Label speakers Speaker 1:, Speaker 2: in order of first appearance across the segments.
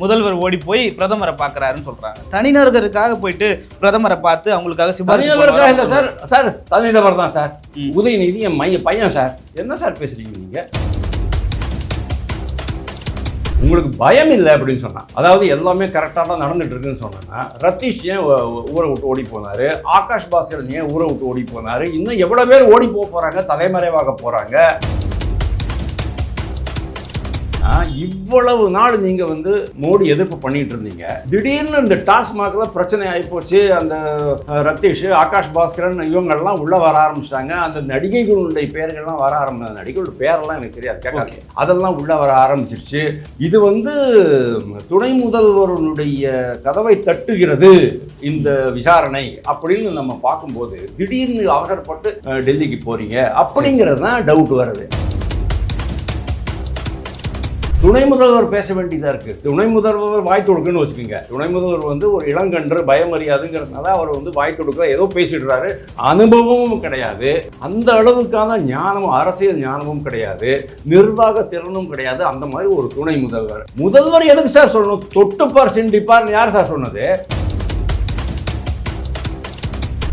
Speaker 1: முதல்வர் ஓடி போய் பிரதமரை பார்க்கறாருன்னு சொல்றாங்க. தனிநபருக்காக போயிட்டு பிரதமரை பார்த்து அவங்களுக்காக சிபாரிசு
Speaker 2: இல்லை? சார். சார் தனிநபர் தான் சார். உதயநிதி என் மைய பையன் சார். என்ன சார் பேசுறீங்க நீங்க? உங்களுக்கு பயம் இல்லை அப்படின்னு சொன்னா அதாவது எல்லாமே கரெக்டாக தான் நடந்துட்டு இருக்குன்னு சொன்னா ரத்தீஷ் ஏன் ஊரை விட்டு ஓடி போனாரு? ஆகாஷ் பாஸ்கரன் ஏன் ஊரை விட்டு ஓடி போனாரு? இன்னும் எவ்வளவு பேர் ஓடி போக போறாங்க? தலைமறைவாக போறாங்க? ஆ, இவ்வளவு நாள் நீங்க வந்து மோடி எதிர்ப்பு பண்ணிட்டு இருந்தீங்க. திடீர்னு இந்த டாஸ்மாக்ல பிரச்சனை ஆயிப்போச்சு அந்த ரத்தீஷ் ஆகாஷ் பாஸ்கரன் இவங்கெல்லாம் உள்ள வர ஆரம்பிச்சிட்டாங்க. அந்த நடிகைகளுடைய பேர்கள்லாம் வர ஆரம்பிச்ச நடிகைகளோட பேரெல்லாம் எனக்கு தெரியாது கேட்காது. அதெல்லாம் உள்ள வர ஆரம்பிச்சிருச்சு. இது வந்து துணை முதல்வருடைய கதவை தட்டுகிறது இந்த விசாரணை அப்படின்னு நம்ம பார்க்கும்போது திடீர்னு அவசரப்பட்டு டெல்லிக்கு போறீங்க அப்படிங்கிறது தான் டவுட் வருது. துணை முதல்வர் பேச வேண்டியதாக இருக்குது துணை முதல்வர் வாய் தொடுக்குன்னு வச்சுக்கோங்க. துணை முதல்வர் வந்து ஒரு இளங்கன்று பயமறியாதுங்கிறதுனால அவர் வந்து வாய் தொடுக்க ஏதோ பேசிடுறாரு. அனுபவமும் கிடையாது. அந்த அளவுக்கான ஞானமும் அரசியல் ஞானமும் கிடையாது. நிர்வாக திறனும் கிடையாது. அந்த மாதிரி ஒரு துணை முதல்வர். முதல்வர் எதுக்கு சார் சொல்லணும்? தொட்டுப்பார் சிண்டிப்பார் யார் சார் சொன்னது?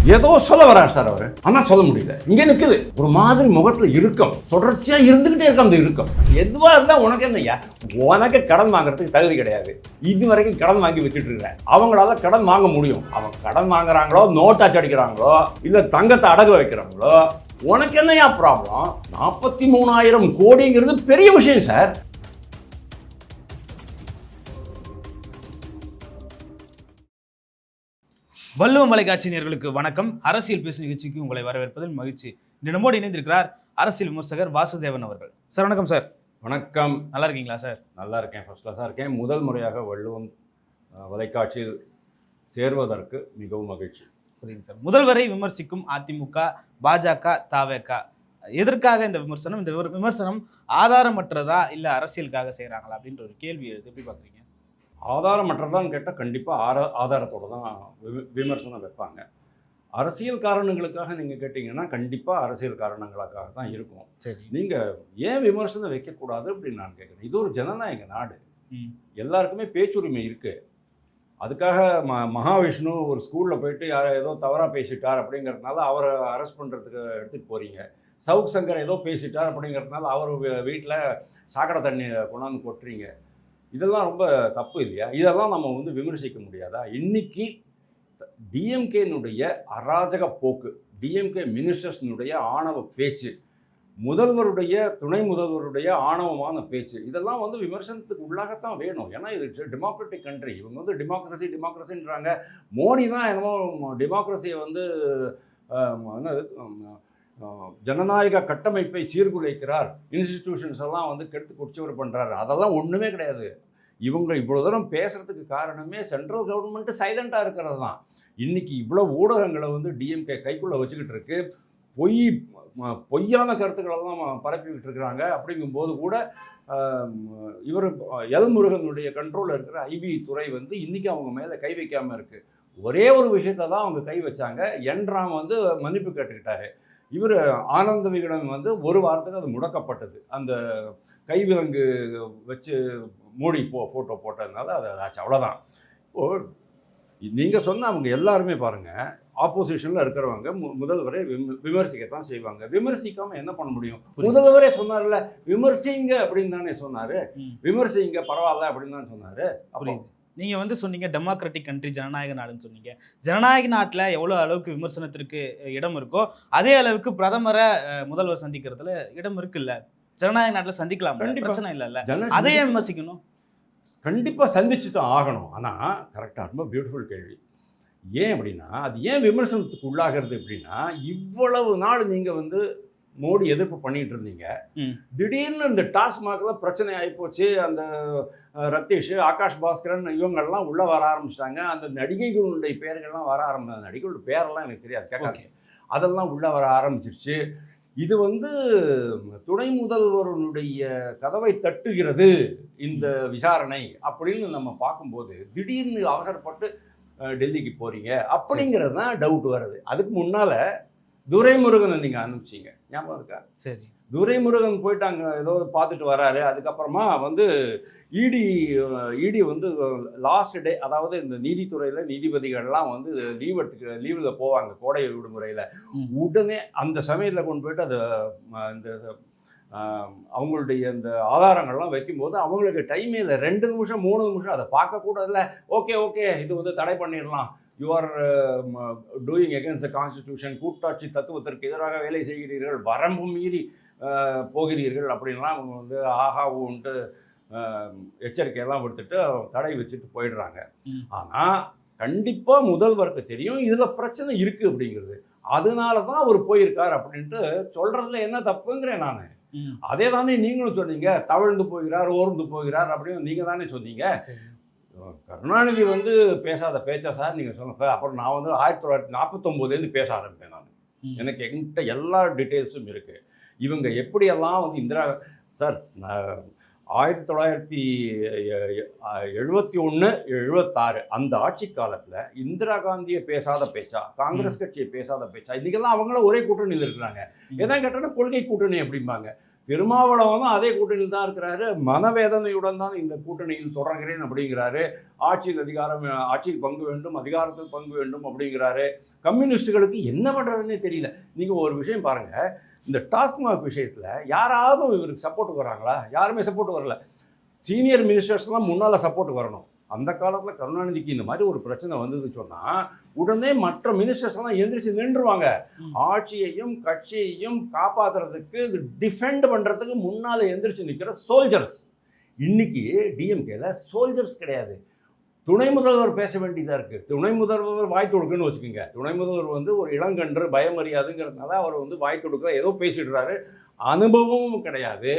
Speaker 2: ஏதோ சொல்ல வரார் சார் அவர். ஆனால் சொல்ல முடியல. இங்கே நிற்குது ஒரு மாதிரி முகத்தில் இறுக்கம். தொடர்ச்சியாக இருந்துக்கிட்டே இருக்கு அந்த இருக்கும் எதுவாக இருந்தால் உனக்கு என்னய்யா உனக்கு கடன் வாங்குறதுக்கு தகுதி கிடையாது. இது வரைக்கும் கடன் வாங்கி வச்சுட்டு இருக்கிற அவங்களால கடன் வாங்க முடியும். அவங்க கடன் வாங்குறாங்களோ நோட் அச்சடிக்கிறாங்களோ இல்லை தங்கத்தை அடகு வைக்கிறாங்களோ உனக்கு என்னையா ப்ராப்ளம் நாற்பத்தி மூணாயிரம் கோடிங்கிறது பெரிய விஷயம் சார்.
Speaker 1: வள்ளுவ மலைக்காட்சி நேயர்களுக்கு வணக்கம். அரசியல் பேசும் நிகழ்ச்சிக்கு உங்களை வரவேற்பதில் மகிழ்ச்சி. இன்று நம்மோடு இணைந்திருக்கிறார் அரசியல் விமர்சகர் வாசுதேவன் அவர்கள். சார் வணக்கம் சார்.
Speaker 2: வணக்கம்.
Speaker 1: நல்லா இருக்கீங்களா சார்?
Speaker 2: நல்லா இருக்கேன் ஃபர்ஸ்ட் கிளாஸாக இருக்கேன். முதல் முறையாக வள்ளுவம் வலைக்காட்சியில் சேர்வதற்கு மிகவும் மகிழ்ச்சி.
Speaker 1: புரியுது சார். முதல்வரை விமர்சிக்கும் அதிமுக பாஜக தாவேக. எதற்காக இந்த விமர்சனம்? இந்த விமர்- விமர்சனம் ஆதாரமற்றதா இல்ல அரசியலுக்காக செய்றாங்களா அப்படின்ற ஒரு கேள்வி எழுது எப்படி பாக்குறீங்க
Speaker 2: ஆதாரமற்றதான்னு கேட்டால் கண்டிப்பாக ஆர ஆதாரத்தோட தான் வி- விமர்சனம் வைப்பாங்க. அரசியல் காரணங்களுக்காக நீங்கள் கேட்டிங்கன்னா கண்டிப்பாக அரசியல் காரணங்களுக்காக தான் இருக்கும்.
Speaker 1: சரி.
Speaker 2: நீங்கள் ஏன் விமர்சனம் வைக்கக்கூடாது அப்படின்னு நான் கேட்குறேன் இது ஒரு ஜனநாயக நாடு. எல்லாருக்குமே பேச்சுரிமை இருக்குது அதுக்காக ம மகாவிஷ்ணு ஒரு ஸ்கூலில் போயிட்டு யாரை ஏதோ தவறாக பேசிட்டார் அப்படிங்கிறதுனால அவரை அரெஸ்ட் பண்ணுறதுக்கு எடுத்துகிட்டு போகிறீங்க சவுக் சங்கர் ஏதோ பேசிட்டார் அப்படிங்கிறதுனால அவர் வீட்டில் சாக்கடை தண்ணி கொண்டாந்து கொட்டுறீங்க. இதெல்லாம் ரொம்ப தப்பு இல்லையா? இதெல்லாம் நம்ம வந்து விமர்சிக்க முடியாதா? இன்னைக்கு டிஎம்கேனுடைய அராஜக போக்கு டிஎம்கே மினிஸ்டர்ஸ்னுடைய ஆணவ பேச்சு முதல்வருடைய துணை முதல்வருடைய ஆணவமான பேச்சு இதெல்லாம் வந்து விமர்சனத்துக்கு உள்ளாகத்தான் வேணும். ஏன்னா இது டெமோக்ராட்டிக் கண்ட்ரி இவங்க வந்து டெமோக்ரஸி டெமோக்ரஸின்றாங்க மோடி தான் என்னமோ டெமோக்ரஸியை வந்து என்ன என்னது? ஜனநாயக கட்டமைப்பை சீர்குலைக்கிறார். இன்ஸ்டிடியூஷன்ஸ் எல்லாம் வந்து கெடுத்து குடிச்சவர் பண்ணுறாரு அதெல்லாம் ஒன்றுமே கிடையாது. இவங்க இவ்வளோ தூரம் பேசுகிறதுக்கு காரணமே சென்ட்ரல் கவர்மெண்ட்டு சைலண்ட்டாக இருக்கிறது தான். இன்றைக்கி இவ்வளோ ஊடகங்களை வந்து டிஎம்கே கைக்குள்ளே வச்சுக்கிட்டு இருக்கு. பொய் பொய்யான கருத்துக்களெல்லாம் பரப்பிக்கிட்டு இருக்கிறாங்க. அப்படிங்கும்போது கூட இவர் எல் முருகனுடைய கண்ட்ரோலில் இருக்கிற ஐபி துறை வந்து இன்றைக்கி அவங்க மேலே கை வைக்காமல் இருக்குது ஒரே ஒரு விஷயத்தை தான் அவங்க கை வச்சாங்க. என்றாம் வந்து மன்னிப்பு கேட்டுக்கிட்டாரு. இவர் ஆனந்த விகடன் வந்து ஒரு வாரத்துக்கு அது முடக்கப்பட்டது. அந்த கைவிலங்கு வச்சு மூடி போ ஃபோட்டோ போட்டதுனால அது ஆச்சு. அவ்வளோதான் இப்போ நீங்கள் சொன்ன அவங்க எல்லாருமே பாருங்கள் ஆப்போசிஷனில் இருக்கிறவங்க மு- முதல்வரை விம விமர்சிக்கத்தான் செய்வாங்க. விமர்சிக்காமல் என்ன பண்ண முடியும். முதல்வரே சொன்னார்ல விமர்சிங்க அப்படின்னு தானே சொன்னார். விமர்சிங்க பரவாயில்ல அப்படின்னு தான் சொன்னார்.
Speaker 1: புரியுது. நீங்க வந்து சொன்னீங்க டெமோக்ராட்டிக் கண்ட்ரி ஜனநாயக நாடுன்னு சொன்னீங்க. ஜனநாயக நாட்டுல எவ்வளவு அளவுக்கு விமர்சனத்திற்கு இடம் இருக்கோ அதே அளவுக்கு பிரதமரை முதல்வர் சந்திக்கிறதுல இடம் இருக்குல்ல. ஜனநாயக நாட்டுல சந்திக்கலாம்
Speaker 2: கண்டிப்பா.
Speaker 1: பிரச்சனை இல்லைல்ல. அதையே விமர்சிக்கணும்.
Speaker 2: கண்டிப்பாக சந்திச்சு தான் ஆகணும் ஆனால் கரெக்டாக ரொம்ப பியூட்டிஃபுல் கேள்வி. ஏன் அப்படின்னா அது ஏன் விமர்சனத்துக்கு உள்ளாகிறது அப்படின்னா இவ்வளவு நாள் நீங்கள் வந்து மோடி எதிர்ப்பு பண்ணிட்டு இருந்தீங்க. திடீர்னு இந்த டாஸ்மாகில் பிரச்சனை ஆகிப்போச்சு அந்த ரத்தீஷ் ஆகாஷ் பாஸ்கரன் இவங்கெல்லாம் உள்ளே வர ஆரம்பிச்சிட்டாங்க. அந்த நடிகைகளுடைய பேர்கள்லாம் வர ஆரம்பிச்ச நடிகைகளோட பேரெல்லாம் எனக்கு தெரியாது கேட்காது. அதெல்லாம் உள்ளே வர ஆரம்பிச்சிருச்சு. இது வந்து துணை முதல்வருடைய கதவை தட்டுகிறது இந்த விசாரணை அப்படின்னு நம்ம பார்க்கும்போது திடீர்னு அவசரப்பட்டு டெல்லிக்கு போறீங்க அப்படிங்கிறது தான் டவுட் வருது. அதுக்கு முன்னால துரைமுருகனை நீங்க அனுப்பிச்சீங்க. ஞாபகம் இருக்கா?
Speaker 1: சரி.
Speaker 2: துரைமுருகன் போயிட்டு அங்கே ஏதோ பார்த்துட்டு வராரு. அதுக்கப்புறமா வந்து இடி இடி வந்து லாஸ்ட் டே அதாவது இந்த நீதித்துறையில் நீதிபதிகள்லாம் வந்து லீவ் எடுத்துக்க லீவில் போவாங்க கோடை விடுமுறையில். உடனே அந்த சமயத்தில் கொண்டு போயிட்டு அதை இந்த அவங்களுடைய இந்த ஆதாரங்கள்லாம் வைக்கும்போது அவங்களுக்கு டைமே இல்லை. ரெண்டு நிமிஷம் மூணு நிமிஷம் அதை பார்க்கக்கூடாதுல்ல. ஓகே ஓகே இது வந்து தடை பண்ணிடலாம். You are doing against the constitution கூட்டாட்சி தத்துவத்திற்கு எதிராக வேலை செய்கிறீர்கள். வரம்பு மீறி போகிறீர்கள் அப்படின்லாம் அவங்க வந்து ஆஹா அஹ், எச்சரிக்கையெல்லாம் விடுத்துட்டு தடை வச்சுட்டு போயிடுறாங்க. ஆனால் கண்டிப்பாக முதல்வருக்கு தெரியும் இதில் பிரச்சனை இருக்குது அப்படிங்கிறது. அதனால தான் அவர் போயிருக்கார் அப்படின்ட்டு சொல்கிறதுல என்ன தப்புங்கிறேன் நான். அதே தானே நீங்களும் சொன்னீங்க. தவழ்ந்து போகிறார் ஓர்ந்து போகிறார் அப்படின்னு நீங்கள் தானே சொன்னீங்க. கருணாநிதி வந்து பேசாத பேச்சா சார் நீங்கள் சொல்லுங்க. அப்புறம் நான் வந்து ஆயிரத்தி தொள்ளாயிரத்தி நாற்பத்தொம்போதுலேருந்து பேச ஆரம்பிப்பேன் நான். எனக்கு என்கிட்ட எல்லா டீட்டெயில்ஸும் இருக்குது இவங்க எப்படியெல்லாம் வந்து இந்திரா சார் ஆயிரத்தி தொள்ளாயிரத்தி எழுபத்தி ஒன்று எழுபத்தாறு அந்த ஆட்சி காலத்தில் இந்திரா காந்தியை பேசாத பேச்சா காங்கிரஸ் கட்சியை பேசாத பேச்சா இன்றைக்கெல்லாம் அவங்களும் ஒரே கூட்டணியில் இருக்கிறாங்க. எதாவது கேட்டோன்னா கொள்கை கூட்டணி அப்படிம்பாங்க. திருமாவளவனும் அதே கூட்டணியில் தான் இருக்கிறாரு. மனவேதனையுடன் தான் இந்த கூட்டணியில் தொடர்கிறேன் அப்படிங்கிறாரு. ஆட்சியில் அதிகாரம் ஆட்சியில் பங்கு வேண்டும் அதிகாரத்தில் பங்கு வேண்டும் அப்படிங்கிறாரு. கம்யூனிஸ்டுகளுக்கு என்ன பண்ணுறதுன்னே தெரியல. நீங்கள் ஒரு விஷயம் பாருங்கள் இந்த டாஸ்மாக் விஷயத்தில் யாராவது இவருக்கு சப்போர்ட் வராங்களா? யாருமே சப்போர்ட் வரல. சீனியர் மினிஸ்டர்ஸ்லாம் முன்னால் சப்போர்ட் வரணும். அந்த காலத்தில் கருணாநிதிக்கு இந்த மாதிரி ஒரு பிரச்சனை வந்ததுன்னு சொன்னால் உடனே மற்ற மினிஸ்டர்ஸ் எல்லாம் எந்திரிச்சு நின்றுவாங்க. ஆட்சியையும் கட்சியையும் காப்பாற்றுறதுக்கு டிஃபெண்ட் பண்ணுறதுக்கு முன்னால் எந்திரிச்சு நிற்கிற சோல்ஜர்ஸ் இன்னைக்கு டிஎம்கேல சோல்ஜர்ஸ் கிடையாது. துணை முதல்வர் பேச வேண்டியதாக இருக்குது துணை முதல்வர் வாய் கொடுக்குன்னு வச்சுக்கோங்க. துணை முதல்வர் வந்து ஒரு இளங்கன்று பயமறியாதுங்கிறதுனால அவர் வந்து வாய் கொடுக்குற ஏதோ பேசிடுறாரு. அனுபவமும் கிடையாது.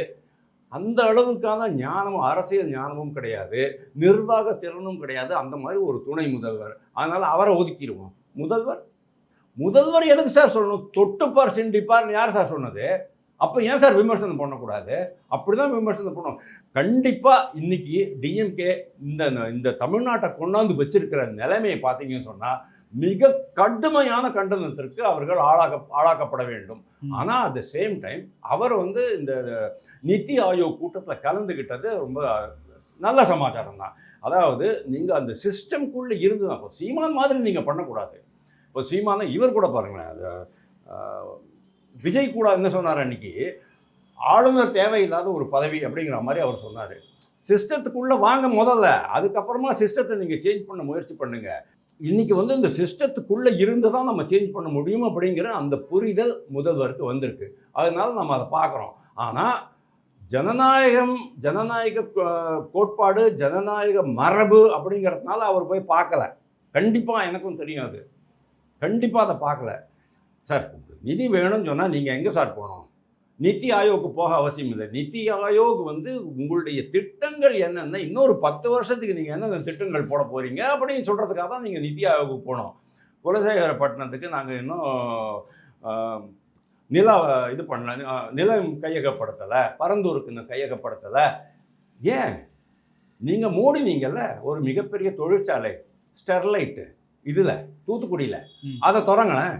Speaker 2: அந்த அளவுக்கான ஞானமும் அரசியல் ஞானமும் கிடையாது. நிர்வாக திறனும் கிடையாது. அந்த மாதிரி ஒரு துணை முதல்வர். அதனால் அவரை ஒதுக்கிடுவோம். முதல்வர்? முதல்வர் எதுக்கு சார் சொல்லணும்? தொட்டுப்பார் சிண்டிப்பார்னு யார் சார் சொன்னது? அப்போ ஏன் சார் விமர்சனம் பண்ணக்கூடாது? அப்படி தான் விமர்சனம் பண்ணணும் கண்டிப்பாக இன்றைக்கி டிஎம்கே இந்த இந்த தமிழ்நாட்டை கொண்டாந்து வச்சிருக்கிற நிலைமையை பார்த்தீங்கன்னு சொன்னால் மிக கடுமையான கண்டனத்திற்கு அவர்கள் ஆளாக ஆளாக்கப்பட வேண்டும். ஆனால் அட் த சேம் டைம் அவர் வந்து இந்த நித்தி ஆயோக் கூட்டத்தில் கலந்துக்கிட்டது ரொம்ப நல்ல சமாச்சாரம் தான். அதாவது நீங்கள் அந்த சிஸ்டம்குள்ளே இருந்து தான் இப்போ சீமான் மாதிரி நீங்கள் பண்ணக்கூடாது. இப்போ சீமான இவர் கூட பாருங்களேன் அது விஜய் கூட என்ன சொன்னார் அன்னைக்கு? ஆளுநர் தேவையில்லாத ஒரு பதவி அப்படிங்கிற மாதிரி அவர் சொன்னார். சிஸ்டத்துக்குள்ளே வாங்க முதல்ல அதுக்கப்புறமா சிஸ்டத்தை நீங்கள் சேஞ்ச் பண்ண முயற்சி பண்ணுங்க. இன்றைக்கி வந்து இந்த சிஸ்டத்துக்குள்ளே இருந்து தான் நம்ம சேஞ்ச் பண்ண முடியும் அப்படிங்கிற அந்த புரிதல் முதல்வருக்கு வந்திருக்கு. அதனால் நம்ம அதை பார்க்குறோம். ஆனால் ஜனநாயகம் ஜனநாயக கோட்பாடு ஜனநாயக மரபு அப்படிங்கிறதுனால அவர் போய் பார்க்கல. கண்டிப்பாக எனக்கும் தெரியும் அது. கண்டிப்பாக அதை பார்க்கல. சார் நிதி வேணும்னு சொன்னால் நீங்கள் எங்கே சார் போகணும்? நித்தி ஆயோக்கு போக அவசியம் இல்லை. நித்தி ஆயோக் வந்து உங்களுடைய திட்டங்கள் என்னென்ன இன்னொரு பத்து வருஷத்துக்கு நீங்கள் என்னென்ன திட்டங்கள் போட போகிறீங்க அப்படின்னு சொல்கிறதுக்காக தான் நீங்கள் நித்தி ஆயோக்கு போகணும் குலசேகரப்பட்டினத்துக்கு நாங்கள் இன்னும் நில இது பண்ணல. நிலம் கையகப்படுத்தலை பரந்தூருக்கு இன்னும் கையகப்படுத்தலை. ஏன்? நீங்கள் மூடினீங்கல்ல ஒரு மிகப்பெரிய தொழிற்சாலை ஸ்டெர்லைட்டு இதில் தூத்துக்குடியில். அதை திறங்களேன்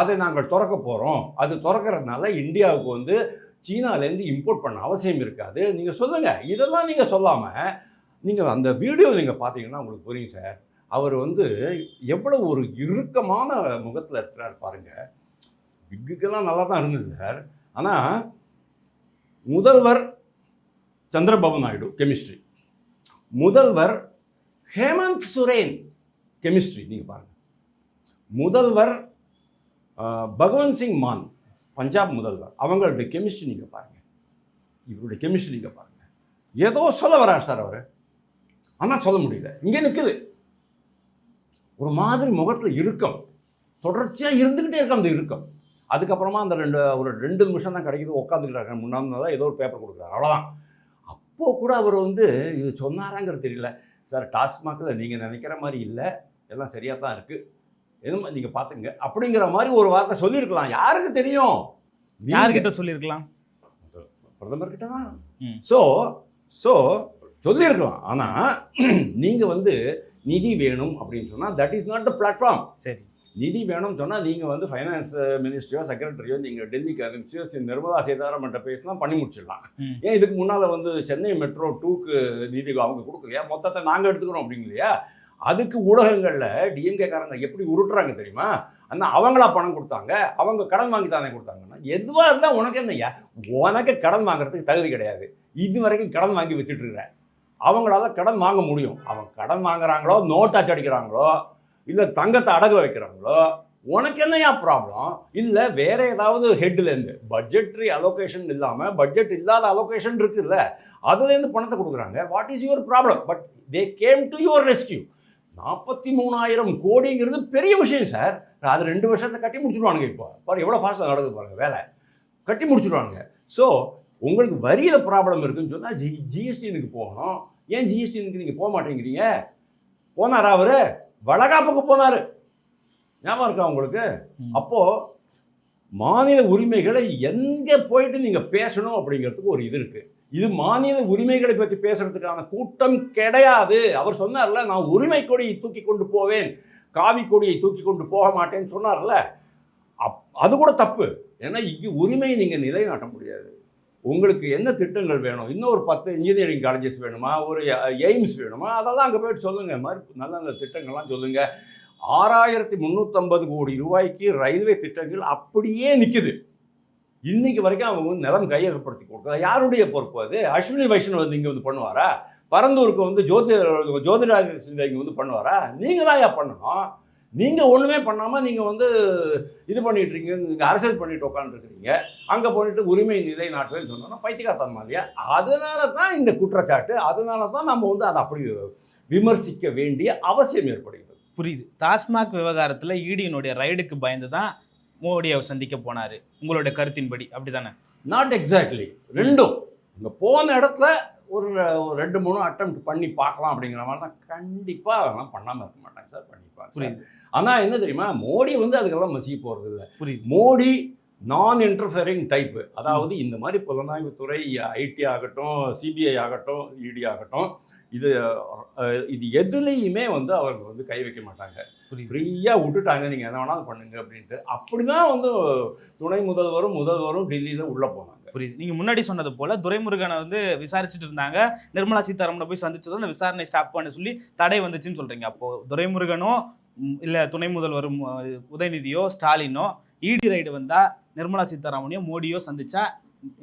Speaker 2: அதை நாங்கள் திறக்க போகிறோம் அது திறக்கறதுனால இந்தியாவுக்கு வந்து சீனாலேருந்து இம்போர்ட் பண்ண அவசியம் இருக்காது. நீங்கள் சொல்லுங்கள் இதெல்லாம் நீங்கள் சொல்லாமல் நீங்கள் அந்த வீடியோ நீங்கள் பார்த்தீங்கன்னா உங்களுக்கு புரியும் சார். அவர் வந்து எவ்வளோ ஒரு இறுக்கமான முகத்தில் இருக்கிறார் பாருங்கள் விக்குக்கெல்லாம் நல்லா தான் இருந்தது சார். ஆனால் முதல்வர் சந்திரபாபு நாயுடு கெமிஸ்ட்ரி முதல்வர் ஹேமந்த் சுரேன் கெமிஸ்ட்ரி நீங்கள் பாருங்கள் முதல்வர் பகவந்த் சிங் மான் பஞ்சாப் முதல்வர் அவங்களுடைய கெமிஸ்ட்ரி நீங்கள் பாருங்கள் இவருடைய கெமிஸ்ட்ரி நீங்கள் பாருங்கள் ஏதோ சொல்ல வரார் சார் அவர். ஆனால் சொல்ல முடியல. இங்கே நிற்குது ஒரு மாதிரி முகத்தில் இறுக்கம். தொடர்ச்சியாக இருந்துக்கிட்டே இருக்க அந்த இறுக்கம். அதுக்கப்புறமா அந்த ரெண்டு ஒரு ரெண்டு நிமிஷம் தான் கிடைக்குது. உட்காந்துக்கிறாங்க முன்னாடி தான் ஏதோ ஒரு பேப்பர் கொடுக்குறாரு. அவ்வளோதான் அப்போது கூட அவர் வந்து இது சொன்னாராங்கிறது தெரியல. சார் டாஸ்மாகில் நீங்கள் நினைக்கிற மாதிரி இல்லை. எல்லாம் சரியாக தான் இருக்குது எதுவும் நீங்கள் பார்த்துங்க அப்படிங்கிற மாதிரி ஒரு வார்த்தை சொல்லியிருக்கலாம். யாருக்கு தெரியும்?
Speaker 1: யார்கிட்ட சொல்லியிருக்கலாம்?
Speaker 2: பிரதமர்கிட்ட தான். ஸோ ஸோ சொல்லியிருக்கலாம். ஆனால் நீங்கள் வந்து நிதி வேணும் அப்படின்னு சொன்னால் that is not the platform
Speaker 1: சரி.
Speaker 2: நிதி வேணும்னு சொன்னால் நீங்கள் வந்து ஃபைனான்ஸ் மினிஸ்ட்ரியோ செக்ரட்டரியோ நீங்கள் டெல்லிக்கு அனுப்பிச்சு சி- நிர்மலா சீதாராமன்ட்ட பேசினா பண்ணி முடிச்சிடலாம். ஏன் இதுக்கு முன்னால் வந்து சென்னை மெட்ரோ டூக்கு நிதி அவங்க கொடுக்கலையா? மொத்தத்தை நாங்கள் எடுத்துக்கிறோம் அப்படிங்கலையா அதுக்கு ஊடகங்களில் டிஎம்கேக்காரங்க எப்படி உருட்டுறாங்க தெரியுமா? அந்த அவங்களா பணம் கொடுத்தாங்க அவங்க கடன் வாங்கி தானே கொடுத்தாங்கன்னா எதுவாக இருந்தால் உனக்கு என்னையா உனக்கு கடன் வாங்குறதுக்கு தகுதி கிடையாது. இது வரைக்கும் கடன் வாங்கி வச்சுட்டு அவங்களால கடன் வாங்க முடியும். அவங்க கடன் வாங்குறாங்களோ நோட் அச்சடிக்கிறாங்களோ இல்லை தங்கத்தை அடகு வைக்கிறாங்களோ உனக்கு என்னையா ப்ராப்ளம் இல்லை வேற ஏதாவது ஹெட்லேருந்து பட்ஜெட்ரி அலோகேஷன் இல்லாமல் பட்ஜெட் இல்லாத அலோகேஷன் இருக்குதுல்ல அதுலேருந்து பணத்தை கொடுக்குறாங்க. What is your problem but they came to your rescue நாற்பத்தி மூணாயிரம் கோடிங்கிறது பெரிய விஷயம் சார் அது ரெண்டு வருஷத்துல கட்டி முடிச்சிடுவானுங்க இப்போ. பாரு எவ்வளோ ஃபாஸ்ட்டாக நடக்குது பாருங்க வேலை. கட்டி முடிச்சிடுவானுங்க ஸோ உங்களுக்கு வரியில் ப்ராப்ளம் இருக்குன்னு சொன்னால் ஜி ஜிஎஸ்டினுக்கு போகணும். ஏன் ஜிஎஸ்டினுக்கு நீங்கள் போக மாட்டேங்கிறீங்க? போனாரா அவரு? வளகாப்புக்கு போனார். ஞாபகம் இருக்கா உங்களுக்கு. அப்போது மாநில உரிமைகளை எங்கே போயிட்டு நீங்கள் பேசணும் அப்படிங்கிறதுக்கு ஒரு இது இருக்குது இது மாநில உரிமைகளை பற்றி பேசுறதுக்கான கூட்டம் கிடையாது. அவர் சொன்னார்ல நான் உரிமை கொடியை தூக்கி கொண்டு போவேன். காவி கொடியை தூக்கி கொண்டு போக மாட்டேன்னு சொன்னார்ல. அப் அது கூட தப்பு. ஏன்னா இங்கே உரிமையை நீங்கள் நிலைநாட்ட முடியாது. உங்களுக்கு என்ன திட்டங்கள் வேணும்? இன்னும் ஒரு பத்து இன்ஜினியரிங் காலேஜஸ் வேணுமா? ஒரு எய்ம்ஸ் வேணுமா? அதெல்லாம் அங்கே போயிட்டு சொல்லுங்கள் மாதிரி நல்ல நல்ல திட்டங்கள்லாம் சொல்லுங்கள் ஆறாயிரத்தி முந்நூற்றம்பது கோடி ரூபாய்க்கு ரயில்வே திட்டங்கள் அப்படியே நிற்குது இன்னைக்கு வரைக்கும் அவங்க வந்து நிலம் கையகப்படுத்தி கொடுக்குறா யாருடைய பொறுப்பு அது? அஸ்வினி வைஷ்ணவ் வந்து இங்கே வந்து பண்ணுவாரா? பரந்தூருக்கு வந்து ஜோதி ஜோதிராஜ சிந்தியா இங்கே வந்து பண்ணுவாரா? நீங்கள் தான் ஏன் பண்ணணும். நீங்கள் ஒன்றுமே பண்ணாமல் நீங்கள் வந்து இது பண்ணிட்டு இருக்கீங்க நீங்கள் அரசியல் பண்ணிட்டு உட்காந்துருக்கிறீங்க அங்கே போயிட்டு உரிமை நிலை நாட்டுவேன்னு சொன்னோன்னா பைத்தியக்காரத்தனமா இல்லையா? அதனால தான் இந்த குற்றச்சாட்டு அதனால தான் நம்ம வந்து அதை அப்படி விமர்சிக்க வேண்டிய அவசியம் ஏற்படுகிறது.
Speaker 1: புரியுது. டாஸ்மாக் விவகாரத்தில் ஈடியினுடைய ரைடுக்கு பயந்து தான் மோடியை சந்திக்க போனாரு. உங்களுடைய கருத்தின்படி அப்படிதானே?
Speaker 2: நாட் எக்ஸாக்ட்லி ரெண்டும். இங்கே போன இடத்துல ஒரு ஒரு ரெண்டு மூணு அட்டம் பண்ணி பார்க்கலாம் அப்படிங்கிற மாதிரி தான். கண்டிப்பாக அதெல்லாம் பண்ணாமல் இருக்க மாட்டாங்க சார். பண்ணிப்பாங்க
Speaker 1: புரியுது.
Speaker 2: ஆனால் என்ன தெரியுமா? மோடி வந்து அதுக்கெல்லாம் மசிக்க போகிறது இல்லை
Speaker 1: புரியுது.
Speaker 2: மோடி நான் இன்டர்ஃபரிங் டைப்பு அதாவது இந்த மாதிரி புலனாய்வுத்துறை ஐடி ஆகட்டும் சிபிஐ ஆகட்டும் இடி ஆகட்டும் இது இது எதுலேயுமே வந்து அவங்க வந்து கை வைக்க மாட்டாங்க. ஃப்ரீயாக விட்டுட்டாங்க. நீங்கள் என்ன வேணாலும் பண்ணுங்க அப்படின்ட்டு. அப்படி தான் வந்து துணை முதல்வரும் முதல்வரும் டெல்லியில் உள்ளே போனாங்க.
Speaker 1: புரியுது. நீங்க முன்னாடி சொன்னது போல துரைமுருகனை வந்து விசாரிச்சுட்டு இருந்தாங்க. நிர்மலா சீதாராமனை போய் சந்திச்சதும் அந்த விசாரணை ஸ்டாப் பண்ண சொல்லி தடை வந்துச்சுன்னு சொல்றீங்க. அப்போ துரைமுருகனோ இல்ல துணை முதல்வரும் உதயநிதியோ ஸ்டாலினோ இடி ரைடு வந்தா நிர்மலா சீதாராமனையோ மோடியோ சந்திச்சா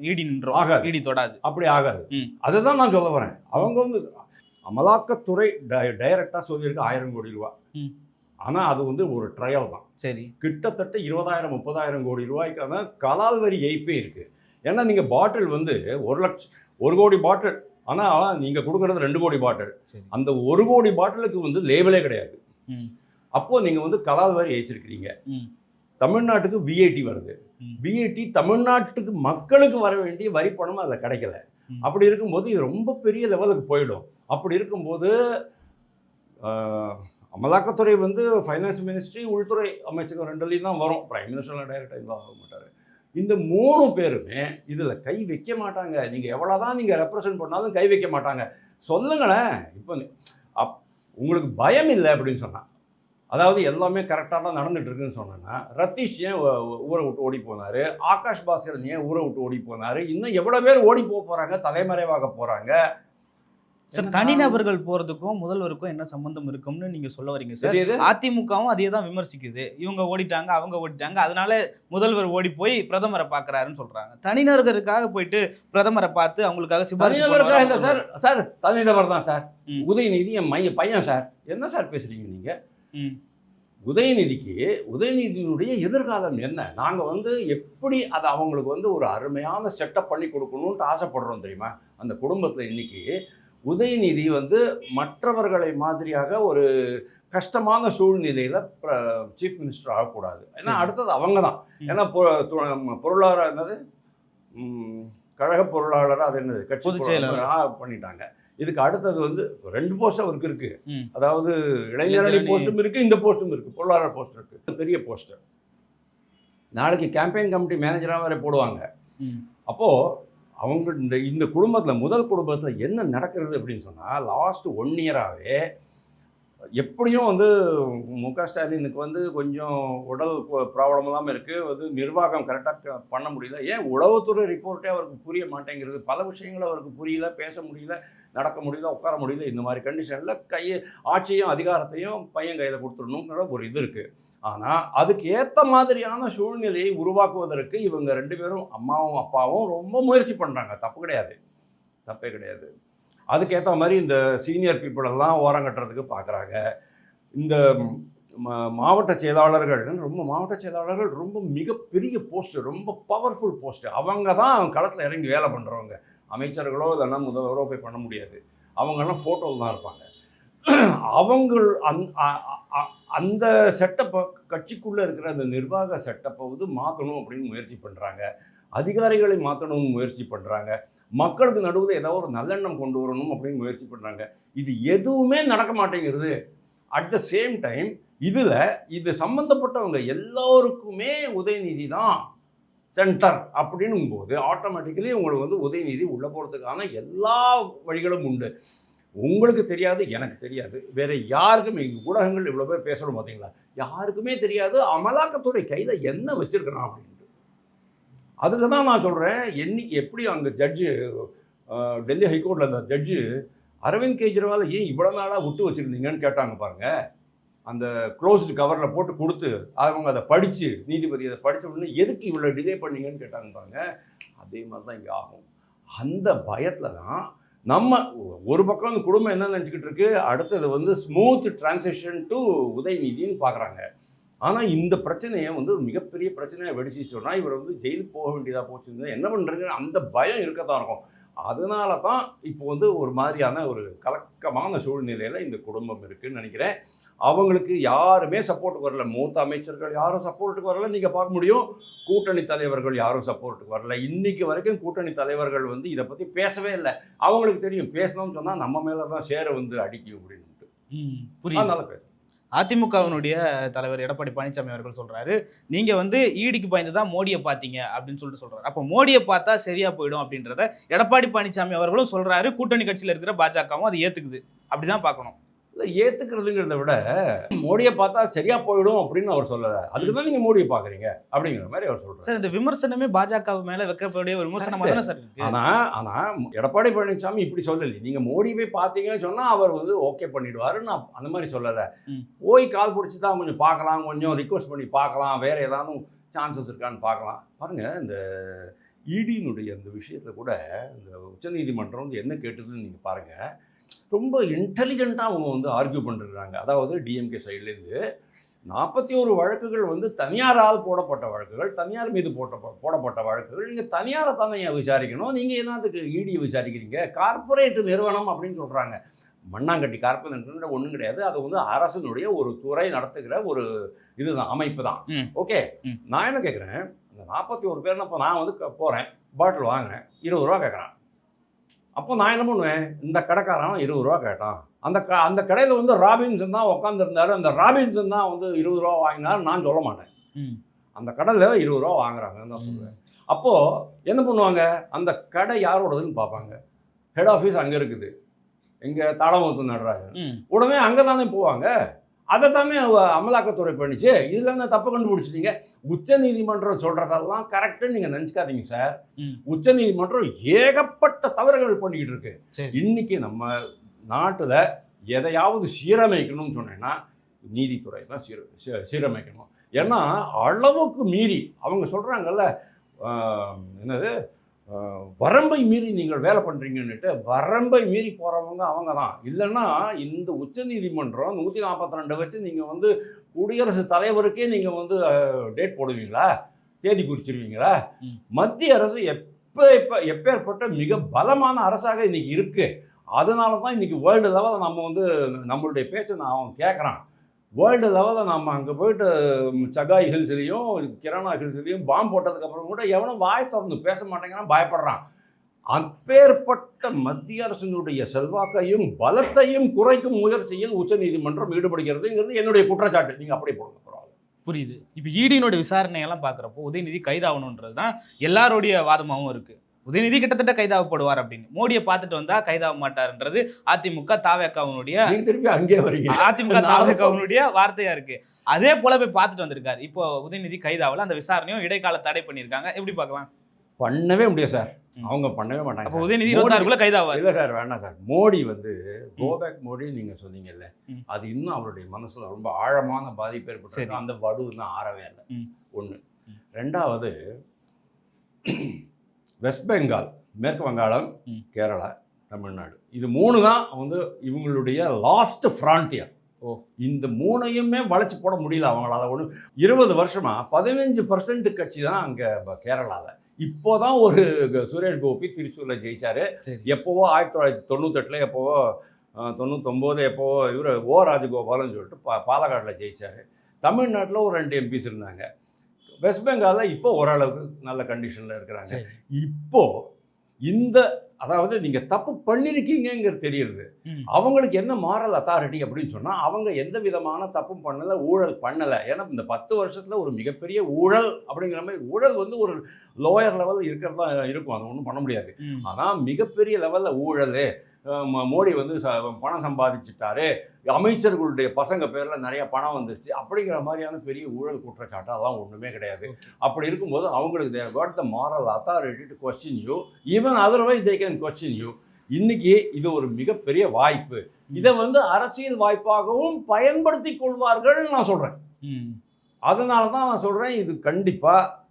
Speaker 1: இடி நின்றோம்.
Speaker 2: ஆகாது.
Speaker 1: இடி தொடாது.
Speaker 2: அப்படி ஆகாது.
Speaker 1: ம்.
Speaker 2: அதுதான் நான் சொல்ல வரேன். அவங்க வந்து அமலாக்கத்துறை டைரக்டாக சொல்லியிருக்கு ஆயிரம் கோடி ரூபா. ஆனால் அது வந்து ஒரு ட்ரையல் தான்.
Speaker 1: சரி.
Speaker 2: கிட்டத்தட்ட இருபதாயிரம் முப்பதாயிரம் கோடி ரூபாய்க்கான கலால் வரி ஏய்ப்பே இருக்குது ஏன்னா நீங்கள் பாட்டில் வந்து ஒரு லட்சம் ஒரு கோடி பாட்டில். ஆனால் நீங்கள் கொடுக்குறது ரெண்டு கோடி பாட்டில். அந்த ஒரு கோடி பாட்டிலுக்கு வந்து லேபிளே கிடையாது. அப்போது நீங்கள் வந்து கலால் வரி ஏய்ச்சிருக்கிறீங்க. தமிழ்நாட்டுக்கு விஐடி வருது. விஐடி தமிழ்நாட்டுக்கு மக்களுக்கு வர வேண்டிய வரி பணம் அதில் கிடைக்கல. அப்படி இருக்கும்போது இது ரொம்ப பெரிய லெவலுக்கு போயிடும். அப்படி இருக்கும்போது அமலாக்கத்துறை வந்து ஃபைனான்ஸ் மினிஸ்ட்ரி உள்துறை அமைச்சகம் ரெண்டுலேயும் தான் வரும். பிரைம் மினிஸ்டர்லாம் டைரக்டாக இன்வால்வ் ஆக மாட்டார். இந்த மூணு பேருமே இதில் கை வைக்க மாட்டாங்க. நீங்கள் எவ்வளோ தான் நீங்கள் ரெப்ரசன்ட் பண்ணாலும் கை வைக்க மாட்டாங்க. சொல்லுங்களேன் இப்போ அப் உங்களுக்கு பயம் இல்லை அப்படின்னு சொன்னா அதாவது எல்லாமே கரெக்டாக தான் நடந்துட்டு இருக்குன்னு சொன்னேன்னா ரத்தீஷ் ஏன் ஊரை விட்டு ஓடி போனார்? ஆகாஷ் பாஸ்கரன் ஏன் ஊரை விட்டு ஓடி போனார்? இன்னும் எவ்வளோ பேர் ஓடி போக போகிறாங்க தலைமறைவாக போகிறாங்க
Speaker 1: சார் தனிநபர்கள் போறதுக்கும் முதல்வருக்கும் என்ன சம்பந்தம் இருக்கும்னு நீங்க சொல்ல வரீங்க சார்? அதிமுகவும் அதே தான் விமர்சிக்குது. இவங்க ஓடிட்டாங்க அவங்க ஓடிட்டாங்க. அதனால முதல்வர் ஓடி போய் பிரதமரை பார்க்கறாருன்னு சொல்றாங்க. தனிநபருக்காக போயிட்டு பிரதமரை பார்த்து அவங்களுக்காக சிபாரிசு
Speaker 2: சார்? சார் தனிநபர் தான் சார். உதயநிதி என் மைய பையன் சார். என்ன சார் பேசுறீங்க நீங்கள். உதயநிதிக்கு உதயநிதியினுடைய எதிர்காலம் என்ன? நாங்கள் வந்து எப்படி அதை அவங்களுக்கு வந்து ஒரு அருமையான செட்டப் பண்ணி கொடுக்கணுன்ட்டு ஆசைப்படுறோம் தெரியுமா? அந்த குடும்பத்தில் இன்னைக்கு உதயநிதி வந்து மற்றவர்களை மாதிரியாக ஒரு கஷ்டமான சூழ்நிலையில் சீஃப் மினிஸ்டர் ஆகக்கூடாது. ஏன்னா. அடுத்தது அவங்க தான். ஏன்னா பொருளாதார என்னது? கழக பொருளாளர் அது என்னது? கட்சி பண்ணிட்டாங்க. இதுக்கு அடுத்தது வந்து ரெண்டு போஸ்ட் அவருக்கு இருக்கு. அதாவது இளைஞரணி. போஸ்ட்டும் இருக்கு இந்த போஸ்ட்டும் இருக்கு பொருளாதார போஸ்ட் இருக்கு. பெரிய போஸ்ட் நாளைக்கு கேம்பெயின் கமிட்டி மேனேஜராக வேற போடுவாங்க.
Speaker 1: ம்.
Speaker 2: அப்போ அவங்க இந்த இந்த குடும்பத்தில் முதல் குடும்பத்தில் என்ன நடக்கிறது அப்படின்னு சொன்னால் லாஸ்ட் ஒன் இயராகவே எப்படியும் வந்து மு க ஸ்டாலினுக்கு வந்து கொஞ்சம் உடல் ப்ராப்ளம் இல்லாமல் இருக்குது வந்து நிர்வாகம் கரெக்டாக பண்ண முடியல. ஏன் உளவுத்துறை ரிப்போர்ட்டே அவருக்கு புரிய மாட்டேங்கிறது? பல விஷயங்கள் அவருக்கு புரியல பேச முடியல. நடக்க முடியல உட்கார முடியல இந்த மாதிரி கண்டிஷனில் கையை ஆட்சியும் அதிகாரத்தையும் பையன் கையில் கொடுத்துடணுங்கிற ஒரு இது இருக்குது ஆனால் அதுக்கு ஏற்ற மாதிரியான சூழ்நிலையை உருவாக்குவதற்கு இவங்க ரெண்டு பேரும் அம்மாவும் அப்பாவும் ரொம்ப முயற்சி பண்ணுறாங்க தப்பு கிடையாது. தப்பே கிடையாது. அதுக்கேற்ற மாதிரி இந்த சீனியர் பீப்புளெல்லாம் ஓரம் கட்டுறதுக்கு பார்க்குறாங்க இந்த மாவட்ட செயலாளர்கள் ரொம்ப மாவட்ட செயலாளர்கள் ரொம்ப மிகப்பெரிய போஸ்ட்டு ரொம்ப பவர்ஃபுல் போஸ்ட்டு அவங்க தான் களத்தில் இறங்கி வேலை பண்ணுறவங்க அமைச்சர்களோ இல்லைன்னா முதல்வரோ போய் பண்ண முடியாது. அவங்கெல்லாம் ஃபோட்டோவில் தான் இருப்பாங்க. அவங்கள் அந் அ- அந்த செட்டப்பை கட்சிக்குள்ளே இருக்கிற அந்த நிர்வாக செட்டப்பை வந்து மாற்றணும் அப்படின்னு முயற்சி பண்ணுறாங்க அதிகாரிகளை மாற்றணும்னு முயற்சி பண்ணுறாங்க மக்களுக்கு நடுவில் ஏதாவது ஒரு நல்லெண்ணம் கொண்டு வரணும் அப்படின்னு முயற்சி பண்ணுறாங்க இது எதுவுமே நடக்க மாட்டேங்கிறது. அட் த சேம் டைம் இதில் இது சம்மந்தப்பட்டவங்க எல்லோருக்குமே உதயநிதி தான் சென்டர் அப்படின்னும் போது ஆட்டோமேட்டிக்கலி உங்களுக்கு வந்து உதயநிதி உள்ளே போகிறதுக்கான எல்லா வழிகளும் உண்டு. உங்களுக்கு தெரியாது எனக்கு தெரியாது. வேறு யாருக்குமே எங்கள் ஊடகங்கள் இவ்வளோ பேர் பேசுகிறோம் பார்த்தீங்களா யாருக்குமே தெரியாது அமலாக்கத்துறை கையில் என்ன வச்சுருக்கிறான் அப்படின்ட்டு. அதுக்கு தான் நான் சொல்கிறேன் என்னி எப்படி அங்கே ஜட்ஜு டெல்லி ஹைகோர்ட்டில் அந்த ஜட்ஜு அரவிந்த் கெஜ்ரிவால் ஏன் இவ்வளோ நாளாக விட்டு வச்சுருந்தீங்கன்னு கேட்டாங்க பாருங்கள் அந்த க்ளோஸ்டு கவரில் போட்டு கொடுத்து அவங்க அதை படித்து நீதிபதி அதை படித்த உடனே எதுக்கு இவ்வளோ டிலே பண்ணீங்கன்னு கேட்டாங்க பாருங்க. அதே மாதிரி தான் இங்கே ஆகும். அந்த பயத்தில் தான் நம்ம ஒரு பக்கம் அந்த குடும்பம் என்ன நினச்சிக்கிட்டு இருக்கு? அடுத்தது வந்து ஸ்மூத் டிரான்சிஷன் டு உதயநிதின்னு பார்க்குறாங்க ஆனால் இந்த பிரச்சனையை வந்து ஒரு மிகப்பெரிய பிரச்சனையை வெடிச்சு சொன்னால் இவர் வந்து ஜெயிலுக்கு போக வேண்டியதாக போச்சுன்னு என்ன பண்ணுறதுன்னு அந்த பயம் இருக்க தான் இருக்கும். அதனால தான் இப்போ வந்து ஒரு மாதிரியான ஒரு கலக்கமான சூழ்நிலையில் இந்த குடும்பம் இருக்குதுன்னு நினைக்கிறேன். அவங்களுக்கு யாருமே சப்போர்ட்டுக்கு வரல. மூத்த அமைச்சர்கள் யாரும் சப்போர்ட்டுக்கு வரல. நீங்கள் பார்க்க முடியும் கூட்டணி தலைவர்கள் யாரும் சப்போர்ட்டுக்கு வரல. இன்னைக்கு வரைக்கும் கூட்டணி தலைவர்கள் வந்து இதை பற்றி பேசவே இல்லை. அவங்களுக்கு தெரியும். பேசணும்னு சொன்னால் நம்ம மேலே தான் சேர வந்து அடிக்கும் அப்படின்ட்டு அதனால பேச
Speaker 1: அதிமுகவினுடைய தலைவர் எடப்பாடி பழனிசாமி அவர்கள் சொல்றாரு நீங்க வந்து ஈடிக்கு பயந்து தான் மோடியை பார்த்தீங்க அப்படின்னு சொல்லிட்டு சொல்றாரு. அப்போ மோடியை பார்த்தா சரியா போயிடும் அப்படின்றத எடப்பாடி பழனிசாமி அவர்களும் சொல்றாரு. கூட்டணி கட்சியில இருக்கிற பாஜகவும் அதை ஏத்துக்குது. அப்படிதான் பார்க்கணும்.
Speaker 2: இல்லை ஏற்றுக்கிறதுங்கிறத விட மோடியை பார்த்தா சரியாக போயிடும் அப்படின்னு அவர் சொல்லலை. அதுக்கு தான் நீங்கள் மோடியை பார்க்குறீங்க அப்படிங்கிற மாதிரி அவர் சொல்கிறார்
Speaker 1: சார் இந்த விமர்சனமே பாஜக மேல வைக்கக்கூடிய ஒரு விமர்சனமா தானே சார்
Speaker 2: ஆனால் ஆனால் எடப்பாடி பழனிசாமி இப்படி சொல்லலை. நீங்கள் மோடி போய் பார்த்தீங்கன்னு சொன்னால் அவர் வந்து ஓகே பண்ணிடுவாருன்னு நான் அந்த மாதிரி சொல்லலை. போய் கால் பிடிச்சி தான் கொஞ்சம் பார்க்கலாம் கொஞ்சம் ரிக்வஸ்ட் பண்ணி பார்க்கலாம் வேறு ஏதாவது சான்சஸ் இருக்கான்னு பார்க்கலாம். பாருங்கள் இந்த இடியினுடைய அந்த விஷயத்தில் கூட இந்த உச்சநீதிமன்றம் வந்து என்ன கேட்டதுன்னு நீங்கள் பாருங்கள் ரொம்ப இன்டெலிஜென்ட்டாக அவங்க வந்து ஆர்கியூ பண்ணிருக்காங்க அதாவது டிஎம்கே சைட்லேருந்து நாற்பத்தி ஒரு வழக்குகள் வந்து தனியாரால் போடப்பட்ட வழக்குகள் தனியார் மீது போட்ட போடப்பட்ட வழக்குகள். நீங்கள் தனியாரை தானே விசாரிக்கணும்? நீங்கள் என்னத்துக்கு இடி விசாரிக்கிறீங்க? கார்ப்பரேட் நிறுவனம் அப்படின்னு சொல்கிறாங்க மண்ணாங்கட்டி கார்ப்பரேட் ஒன்றும் கிடையாது. அது வந்து அரசனுடைய ஒரு துறை நடத்துகிற ஒரு இதுதான் அமைப்பு தான். ஓகே. நான் என்ன கேட்குறேன் அந்த நாற்பத்தி ஒரு பேர் இப்போ நான் வந்து போகிறேன் பாட்டில் வாங்குறேன் இருபது ரூபா கேட்குறான் அப்போ நான் என்ன பண்ணுவேன்? இந்த கடைக்காரன் இருபது ரூபா கேட்டான். அந்த க அந்த கடையில் வந்து ராபின்சன் தான் உட்காந்துருந்தாரு அந்த ராபின்சன் தான் வந்து இருபது ரூபா வாங்கினார். நான் சொல்ல மாட்டேன். அந்த கடையில் இருபது ரூபா வாங்குறாங்கன்னு தான் சொல்லுவேன். அப்போது என்ன பண்ணுவாங்க? அந்த கடை யாரோடதுன்னு பார்ப்பாங்க. ஹெட் ஆஃபீஸ் அங்கே இருக்குது. இங்கே தாளமுத்து
Speaker 1: ம்.
Speaker 2: உடனே அங்கே தானே போவாங்க. அதை தானே அமலாக்கத்துறை பண்ணிச்சு. இதில் என்ன தப்பு கண்டுபிடிச்சிட்டீங்க? உச்ச நீதிமன்றம் சொல்கிறதெல்லாம் கரெக்டுன்னு நீங்கள் நினச்சிக்காதீங்க சார். உச்ச நீதிமன்றம் ஏகப்பட்ட தவறுகள் பண்ணிக்கிட்டு இருக்கு. இன்னைக்கு நம்ம நாட்டில் எதையாவது சீரமைக்கணும்னு சொன்னேன்னா நீதித்துறை தான் சீர சீரமைக்கணும். ஏன்னா அளவுக்கு மீறி அவங்க சொல்கிறாங்கல்ல என்னது? வரம்பை மீறி நீங்கள் வேலை பண்ணுறீங்கன்னுட்டு வரம்பை மீறி போகிறவங்க அவங்க தான் இல்லைன்னா இந்த உச்சநீதிமன்றம் நூற்றி நாற்பத்தி ரெண்டு வச்சு நீங்கள் வந்து குடியரசுத் தலைவருக்கே நீங்கள் வந்து டேட் போடுவீங்களா? தேதி குறிச்சிருவீங்களா. மத்திய அரசு எப்போ எப்போ எப்பேற்பட்ட மிக பலமான அரசாக இன்னைக்கு இருக்கு. அதனால தான் இன்னைக்கு வேர்ல்டு லெவலில் நம்ம வந்து நம்மளுடைய பேச்சை நான் அவன் கேட்குறான் வேர்ல்டு லெவலில் நம்ம அங்கே போயிட்டு சகாய் ஹில்ஸ்லேயும் கிரானா ஹில்ஸ்லேயும் பாம்பு போட்டதுக்கப்புறம் கூட எவனும் வாய் திறந்து பேச மாட்டேங்கிறான் பயப்படுறான். அப்பேற்பட்ட மத்திய அரசினுடைய செல்வாக்கையும் பலத்தையும் குறைக்கும் முயற்சியில் உச்சநீதிமன்றம் ஈடுபடுகிறதுங்கிறது என்னுடைய குற்றச்சாட்டு. நீங்கள் அப்படியே போடுங்க
Speaker 1: புரியுது. இப்போ ஈடியினுடைய விசாரணையெல்லாம் பார்க்குறப்போ உதயநிதி கைதாகணுன்றது தான் எல்லாருடைய வாதமாகவும் இருக்குது உதயநிதி கிட்டத்தட்ட கைதாகப்படுவார் அப்படின்னு. மோடியை பார்த்துட்டு வந்தா கைதாக மாட்டார்ன்றது அதிமுக தாவேக்காவினுடைய
Speaker 2: திருப்பி அங்கே வரீங்க.
Speaker 1: அதிமுக தாவேக்காவினுடைய வார்த்தையா இருக்கு. அதே போல போய் பார்த்துட்டு வந்திருக்காரு. இப்போ உதயநிதி கைதாவில் அந்த விசாரணையும் இடைக்கால தடை பண்ணியிருக்காங்க. எப்படி பார்க்கலாம்?
Speaker 2: பண்ணவே முடியாது சார். அவங்க பண்ணவே மாட்டாங்க
Speaker 1: அப்போ. உதயநிதி இருபத்தாறுக்குள்ள கைதாவார்.
Speaker 2: இல்ல சார் வேணாம் சார். மோடி வந்து கோபேக் மோடி நீங்க சொன்னீங்கல்ல. அது இன்னும் அவருடைய மனசுல ரொம்ப ஆழமான பாதிப்பு. ஏற்பட்டு அந்த வடு இன்னும் ஆறவே இல்லை.
Speaker 1: ம்.
Speaker 2: ரெண்டாவது வெஸ்ட் பெங்கால் மேற்கு வங்காளம். கேரளா தமிழ்நாடு. இது மூணு தான் வந்து இவங்களுடைய லாஸ்ட் ஃப்ரான்டியர்
Speaker 1: ஓ.
Speaker 2: இந்த மூணையுமே வளைச்சு போட முடியல அவங்களால. ஒன்று இருபது வருஷமா பதினஞ்சு பர்சன்ட் கட்சி தான் அங்கே கேரளாவில் இப்போதான் ஒரு சுரேஷ் கோபி திருச்சூரில் ஜெயிச்சாரு.
Speaker 1: சரி.
Speaker 2: எப்போவோ ஆயிரத்தி தொள்ளாயிரத்தி தொண்ணூத்தெட்டில் எப்போவோ தொண்ணூத்தொம்போது எப்போவோ இவர் ஓ ராஜகோபால்னு சொல்லிட்டு பா பாலக்காட்டில் ஜெயிச்சார். தமிழ்நாட்டில் ஒரு ரெண்டு எம்பிஸ் இருந்தாங்க. வெஸ்ட் பெங்காலில் இப்போ ஓரளவுக்கு நல்ல கண்டிஷனில் இருக்கிறாங்க.
Speaker 1: சரி.
Speaker 2: இப்போ இந்த அதாவது நீங்கள் தப்பு பண்ணியிருக்கீங்கங்கிறது தெரியுது. அவங்களுக்கு என்ன மாரல் அத்தாரிட்டி அப்படின்னு சொன்னால் அவங்க எந்த விதமான தப்பும் பண்ணலை ஊழல் பண்ணலை. ஏன்னா இந்த பத்து வருஷத்தில் ஒரு மிகப்பெரிய ஊழல் அப்படிங்கிற மாதிரி ஊழல் வந்து ஒரு லோயர் லெவலில் இருக்கிறதா இருக்கும். அது ஒன்றும் பண்ண முடியாது. ஆனால் மிகப்பெரிய லெவலில் ஊழல் மோடி வந்து பணம் சம்பாதிச்சுட்டாரு. அமைச்சர்களுடைய பசங்க பேரில் நிறைய பணம் வந்துருச்சு. அப்படிங்கிற மாதிரியான பெரிய ஊழல் குற்றச்சாட்டு அதெல்லாம் ஒன்றுமே கிடையாது. அப்படி இருக்கும்போது அவங்களுக்கு they got the moral authority to question you even otherwise they can question you இன்னைக்கு இது ஒரு மிகப்பெரிய வாய்ப்பு. இதை வந்து அரசியல் வாய்ப்பாகவும் பயன்படுத்தி கொள்வார்கள் நான் சொல்கிறேன். அதனால தான் நான் சொல்கிறேன் இது கண்டிப்பாக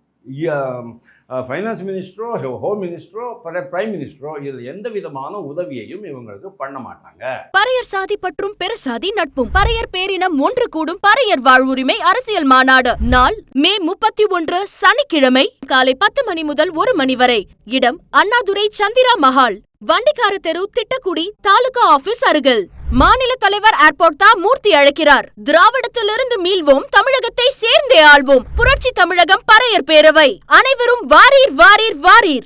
Speaker 2: ஃபைனான்ஸ் மினிஸ்டரோ ஹோம் மினிஸ்டரோ பிரைம் மினிஸ்டரோ இதில் எந்த விதமான உதவியையும் இவங்களுக்கு பண்ண மாட்டாங்க.
Speaker 3: பறையர் சாதி பற்றும் பெருசாதி நட்பும். பறையர் பேரினம் ஒன்று கூடும் பறையர் வாழ்வுரிமை அரசியல் மாநாடு. நாள் மே முப்பத்தி ஒன்று சனிக்கிழமை காலை பத்து மணி முதல் ஒரு மணி வரை. இடம் அண்ணாதுரை சந்திரா மஹால். வண்டிக்கார தெரு திட்டக்குடி தாலுகா ஆபீஸ் அருகில். மாநில தலைவர் ஏர்போர்ட் தான் மூர்த்தி அழைக்கிறார். திராவிடத்திலிருந்து மீள்வோம் தமிழகத்தை சேர்ந்தே ஆள்வோம். புரட்சி தமிழகம் பறையர் பேரவை. அனைவரும் வாரீர் வாரீர் வாரீர்.